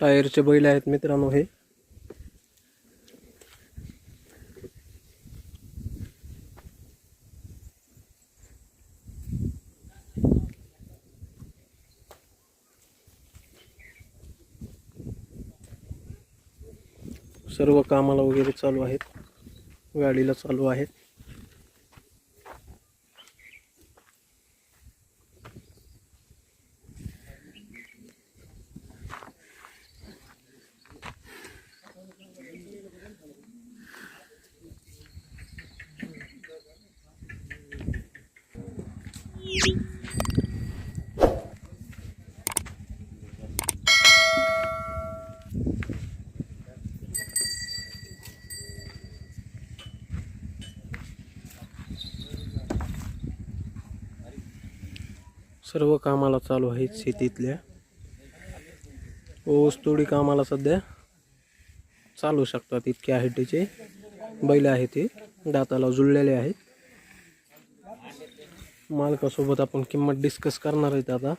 टायरचे बैल आहेत मित्रांनो हे. सर्व कामाला वगैरे चालू आहेत. गाडीला चालू आहेत. सर्व कामाला चालू आहेत शेतीतल्या. ऊस तोडी कामाला सध्या चालू शकतात. इतके आहेत त्याचे. बैल आहेत ते. दाताला जुळलेले आहेत. मालकासोबत आपण किंमत डिस्कस करणार आहेत आता.